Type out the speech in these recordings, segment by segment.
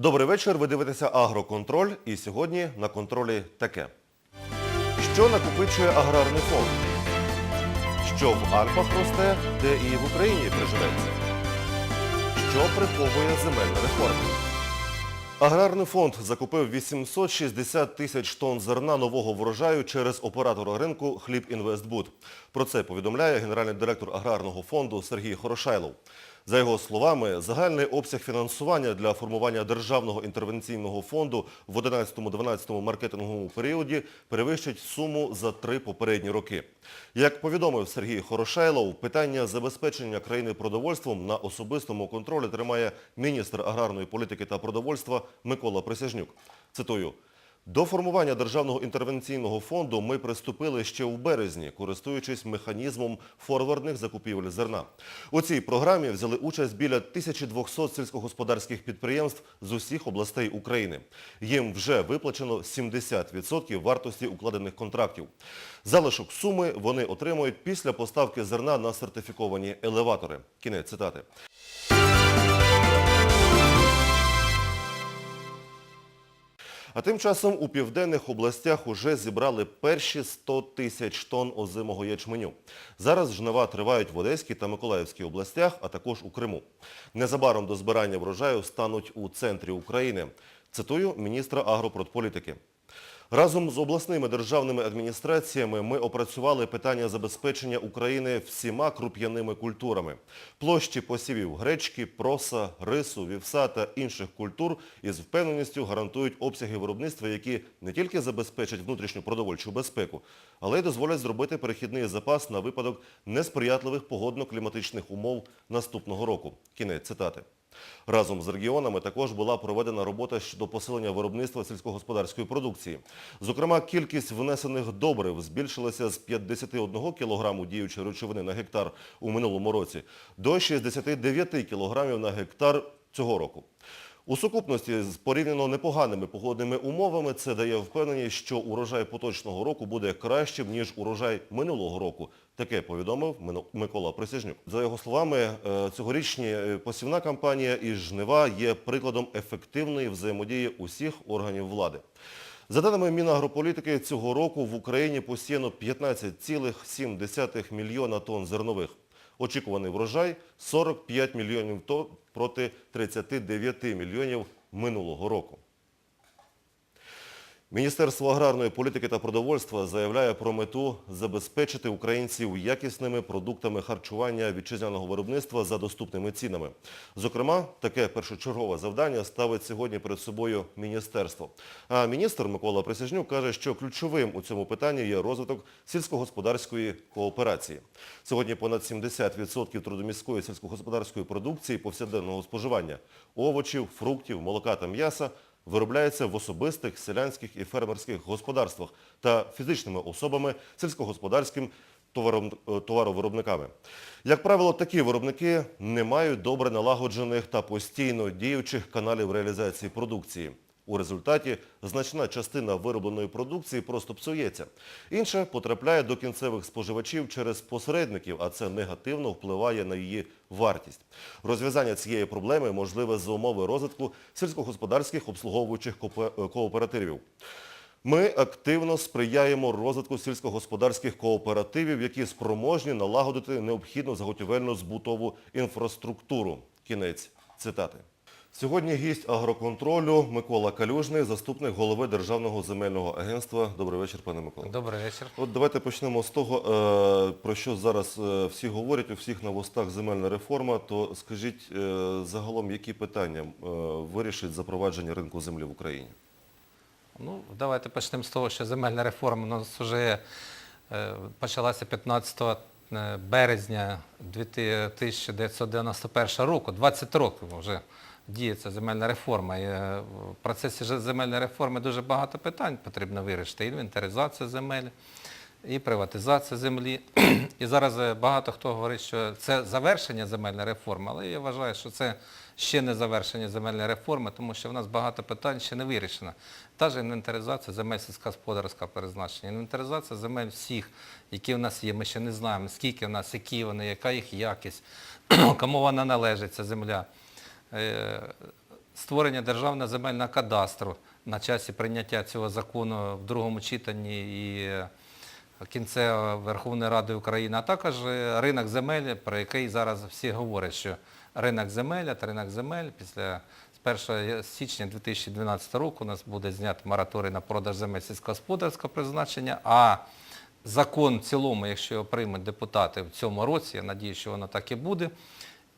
Добрий вечір. Ви дивитеся Агроконтроль. І сьогодні на контролі таке. Що накопичує аграрний фонд? Що в Альпах росте, де і в Україні приживеться? Що приховує земельна реформа? Аграрний фонд закупив 860 тисяч тонн зерна нового врожаю через оператора ринку «Хлібінвестбуд». Про це повідомляє генеральний директор аграрного фонду Сергій Хорошайлов. За його словами, загальний обсяг фінансування для формування Державного інтервенційного фонду в 11-12 маркетинговому періоді перевищить суму за три попередні роки. Як повідомив Сергій Хорошайлов, питання забезпечення країни продовольством на особистому контролі тримає міністр аграрної політики та продовольства Микола Присяжнюк. Цитую. До формування Державного інтервенційного фонду ми приступили ще у березні, користуючись механізмом форвардних закупівель зерна. У цій програмі взяли участь біля 1200 сільськогосподарських підприємств з усіх областей України. Їм вже виплачено 70% вартості укладених контрактів. Залишок суми вони отримують після поставки зерна на сертифіковані елеватори. Кінець цитати. А тим часом у південних областях уже зібрали перші 100 тисяч тонн озимого ячменю. Зараз жнива тривають в Одеській та Миколаївській областях, а також у Криму. Незабаром до збирання врожаю стануть у центрі України. Цитую міністра агропродполітики. Разом з обласними державними адміністраціями ми опрацювали питання забезпечення України всіма круп'яними культурами. Площі посівів гречки, проса, рису, вівса та інших культур із впевненістю гарантують обсяги виробництва, які не тільки забезпечать внутрішню продовольчу безпеку, але й дозволять зробити перехідний запас на випадок несприятливих погодно-кліматичних умов наступного року. Кінець цитати. Разом з регіонами також була проведена робота щодо посилення виробництва сільськогосподарської продукції. Зокрема, кількість внесених добрив збільшилася з 51 кг діючої речовини на гектар у минулому році до 69 кг на гектар цього року. У сукупності з порівняно непоганими погодними умовами це дає впевненість, що урожай поточного року буде кращим, ніж урожай минулого року. Таке повідомив Микола Присяжнюк. За його словами, е, цьогорічні е, посівна кампанія і жнива є прикладом ефективної взаємодії усіх органів влади. За даними Мінагрополітики, цього року в Україні посіяно 15,7 мільйона тонн зернових. Очікуваний врожай 45 мільйонів проти 39 мільйонів минулого року. Міністерство аграрної політики та продовольства заявляє про мету забезпечити українців якісними продуктами харчування вітчизняного виробництва за доступними цінами. Зокрема, таке першочергове завдання ставить сьогодні перед собою міністерство. А міністр Микола Присяжнюк каже, що ключовим у цьому питанні є розвиток сільськогосподарської кооперації. Сьогодні понад 70% трудоміської сільськогосподарської продукції повсякденного споживання – овочів, фруктів, молока та м'яса – виробляється в особистих, селянських і фермерських господарствах та фізичними особами сільськогосподарським е, товаровиробниками. Як правило, такі виробники не мають добре налагоджених та постійно діючих каналів реалізації продукції. У результаті значна частина виробленої продукції просто псується. Інша потрапляє до кінцевих споживачів через посередників, а це негативно впливає на її вартість. Розв'язання цієї проблеми можливе за умови розвитку сільськогосподарських обслуговуючих е, кооперативів. Ми активно сприяємо розвитку сільськогосподарських кооперативів, які спроможні налагодити необхідну заготівельну збутову інфраструктуру. Кінець цитати. Сьогодні гість агроконтролю Микола Калюжний, заступник голови Державного земельного агентства. Добрий вечір, пане Микола. Добрий вечір. От давайте почнемо з того, е, про що зараз е, всі говорять, у всіх на вустах земельна реформа, то скажіть е, загалом, які питання вирішить запровадження ринку землі в Україні? Ну, давайте почнемо з того, що земельна реформа у нас вже почалася 15 березня 1991 року, 20 років вже діє ця земельна реформа. Е, в процесі земельної реформи дуже багато питань потрібно вирішити. Інвентаризація земель, і приватизація землі. І зараз е, багато хто говорить, що це завершення земельної реформи, але я вважаю, що це ще не завершення земельної реформи, тому що в нас багато питань ще не вирішено. Та ж інвентаризація земель сільськогосподарського призначення, інвентаризація земель всіх, які в нас є, ми ще не знаємо, скільки в нас, які вони, яка їх якість, кому вона належить, ця земля. Е, створення державного земельного кадастру на часі прийняття цього закону в другому читанні і е, Верховної Ради України, а також е, ринок земель, про який зараз всі говорять, що ринок земель, а ринок земель після 1 січня 2012 року у нас буде знятий мораторій на продаж земель сільськогосподарського призначення, а закон в цілому, якщо його приймуть депутати в цьому році, я надію, що воно так і буде,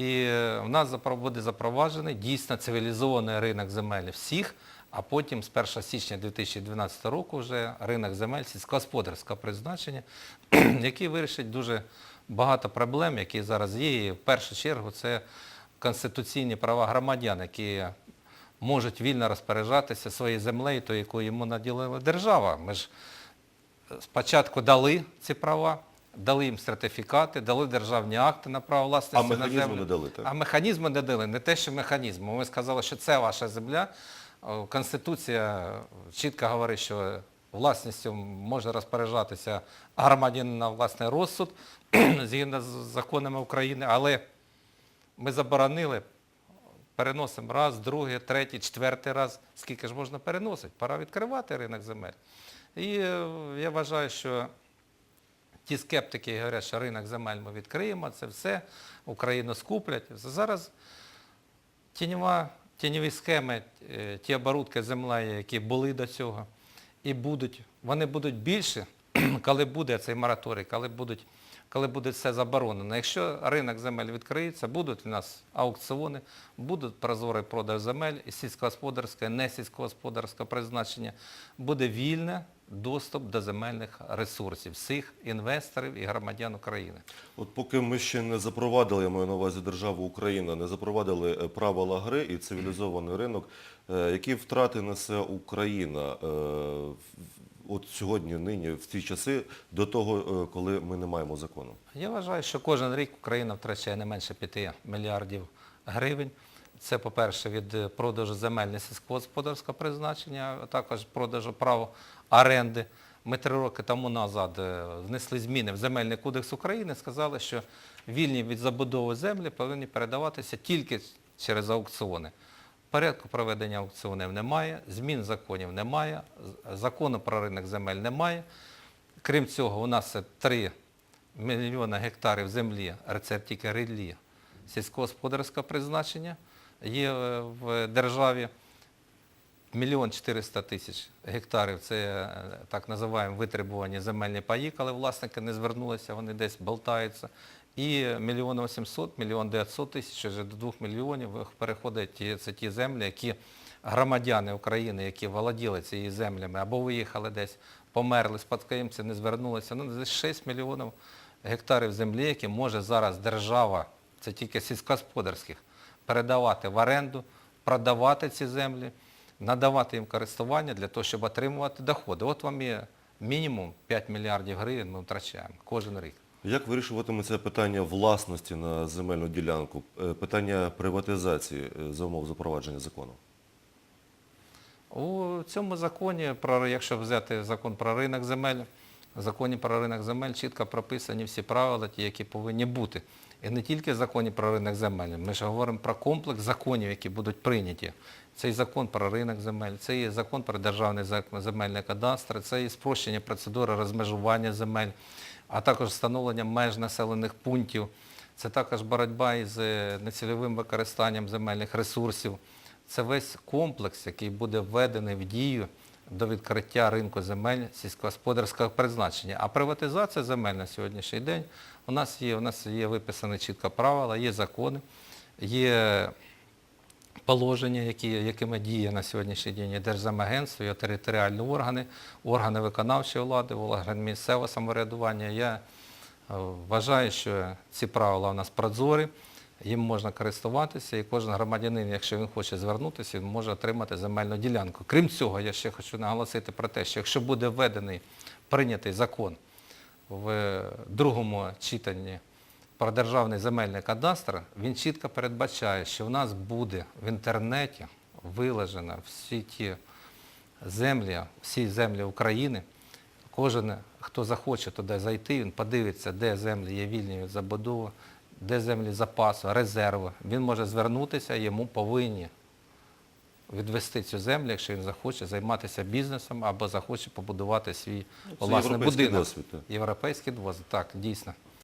і е, в нас буде запроваджений дійсно цивілізований ринок земель всіх, а потім з 1 січня 2012 року вже ринок земель сільськогосподарського призначення, який вирішить дуже багато проблем, які зараз є. І в першу чергу це конституційні права громадян, які можуть вільно розпоряджатися своєю землею, то яку йому наділила держава. Ми ж спочатку дали ці права, дали їм сертифікати, дали державні акти на право власності А на механізму землю. не дали, так? А механізми не дали, не те, що механізми. Ми сказали, що це ваша земля. Конституція чітко говорить, що власністю може розпоряджатися громадянин на власний розсуд згідно з законами України, але ми заборонили, переносимо раз, другий, третій, четвертий раз. Скільки ж можна переносити? Пора відкривати ринок земель. І е, я вважаю, що ті скептики говорять, що ринок земель ми відкриємо, це все, Україну скуплять. Зараз тіньова, тіньові схеми, е, ті оборудки землею, які були до цього, і будуть, вони будуть більше, коли буде цей мораторій, коли будуть, коли буде все заборонено. Якщо ринок земель відкриється, будуть у нас аукціони, будуть прозорий продаж земель сільськогосподарське, не сільськогосподарське призначення, буде вільне доступ до земельних ресурсів всіх інвесторів і громадян України. От поки ми ще не запровадили, я маю на увазі державу Україна, не запровадили е, правила гри і цивілізований ринок, е, які втрати несе Україна е, от сьогодні, нині, в ці часи, до того, коли ми не маємо закону? Я вважаю, що кожен рік Україна втрачає не менше 5 мільярдів гривень. Це, по-перше, від е, продажу земель сільськогосподарського призначення, а також продажу прав оренди. Ми три роки тому назад е, внесли зміни в Земельний кодекс України, сказали, що вільні від забудови землі повинні передаватися тільки через аукціони. Порядку проведення аукціонів немає, змін законів немає, закону про ринок земель немає. Крім цього, у нас 3 мільйони гектарів землі, це тільки ріллі сільськогосподарського призначення. Є е, в державі мільйон 400 тисяч гектарів, це е, так називаємо витребувані земельні паї, коли власники не звернулися, вони десь болтаються. І мільйон 800, мільйон 900 тисяч, вже до 2 мільйонів переходять це ті землі, які громадяни України, які володіли цією землями або виїхали десь, померли, спадкоємці не звернулися. Ну, десь 6 мільйонів гектарів землі, які може зараз держава, це тільки сільськогосподарських, передавати в оренду, продавати ці землі, надавати їм користування для того, щоб отримувати доходи. От вам є мінімум 5 мільярдів гривень ми втрачаємо кожен рік. Як вирішуватиметься питання власності на земельну ділянку, е, питання приватизації е, за умов запровадження закону? У цьому законі, якщо взяти закон про ринок земель, в законі про ринок земель чітко прописані всі правила, ті, які повинні бути. І не тільки в законі про ринок земель, ми ж говоримо про комплекс законів, які будуть прийняті. Це і закон про ринок земель, це і закон про державний земельний кадастр, це і спрощення процедури розмежування земель, а також встановлення меж населених пунктів. Це також боротьба із е, нецільовим використанням земельних ресурсів. Це весь комплекс, який буде введений в дію до відкриття ринку земель сільськогосподарського призначення. А приватизація земель на сьогоднішній день у нас є, у нас є виписані чітко правила, є закони, є положення, які, якими діє на сьогоднішній день і Держземагентство, і територіальні органи, органи виконавчої влади, органи місцевого самоврядування. Я е, вважаю, що ці правила у нас прозорі, їм можна користуватися, і кожен громадянин, якщо він хоче звернутися, він може отримати земельну ділянку. Крім цього, я ще хочу наголосити про те, що якщо буде введений, прийнятий закон в другому читанні про державний земельний кадастр, він чітко передбачає, що в нас буде в інтернеті виложено всі ті землі, всі землі України. Кожен, хто захоче туди зайти, він подивиться, де землі є вільні від забудови, де землі запасу, резерву. Він може звернутися, йому повинні відвести цю землю, якщо він захоче займатися бізнесом або захоче побудувати свій власний європейський будинок. досвід, так. Європейський досвід, так, дійсно.